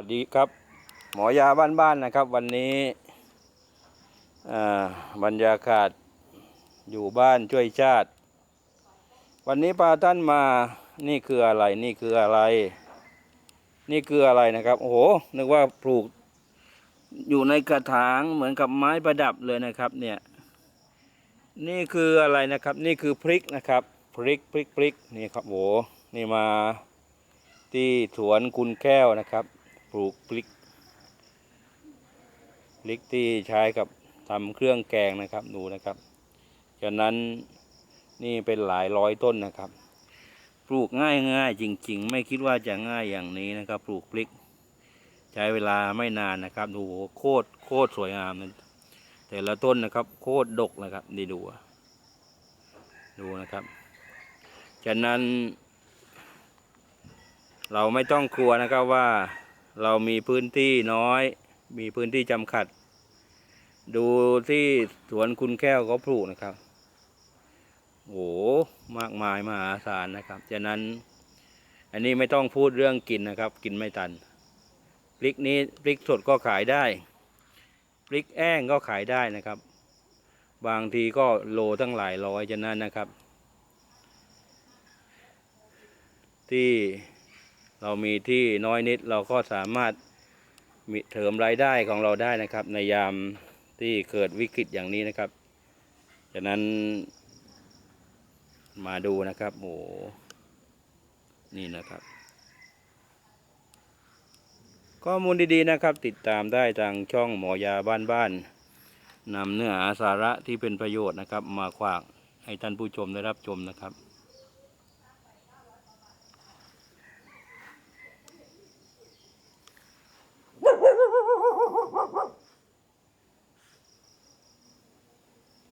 วัสดีครับ หมอยาบ้านๆนะครับ วันนี้บรรยากาศอยู่บ้านช่วยชาติ วันนี้พาท่านมานี่คืออะไรนี่คืออะไร นี่คืออะไรนะครับ โอ้โหนึกว่าปลูกอยู่ในกระถางเหมือนกับไม้ประดับเลยนะครับ เนี่ย นี่คืออะไรนะครับ นี่คือพริกนะครับ พริกพริกพริกนี่ครับโหนี่มาที่สวนคุณแก้วนะครับ ปลูกพริกพริกที่ใช้กับทำเครื่องแกงนะครับดูนะครับฉะนั้นนี่เป็นหลายร้อยต้นนะครับ ปลูกง่ายง่ายจริง ๆ ไม่คิดว่าจะง่ายอย่างนี้นะครับ ปลูกพริก ใช้เวลาไม่นานนะครับ ดูโคตรโคตรสวยงามนะแต่ละต้นนะครับ โคตรดกนะครับนี่ดูดูนะครับฉะนั้น เราไม่ต้องกลัวนะครับว่า เรามีพื้นที่น้อย มีพื้นที่จำกัด ดูที่สวนคุณแก้วเขาปลูกนะครับโอ้โหมากมายมหาศาลนะครับฉะนั้นอันนี้ไม่ต้องพูดเรื่องกินนะครับ กินไม่ตันพริกนี้พริกสดก็ขายได้พริกแห้งก็ขายได้นะครับ บางทีก็โลตั้งหลายร้อยฉะนั้นนะครับ ที่ เรามีที่น้อยนิดเราก็สามารถมีเถิมรายได้ของเราได้นะครับ ในยามที่เกิดวิกฤตอย่างนี้นะครับฉะนั้นมาดูนะครับโอ้โหนี่นะครับ ข้อมูลดีๆนะครับ ติดตามได้ทางช่องหมอยาบ้านบ้านๆนำเนื้อหาสาระที่เป็นประโยชน์นะครับ มาฝากให้ท่านผู้ชมได้รับชมนะครับ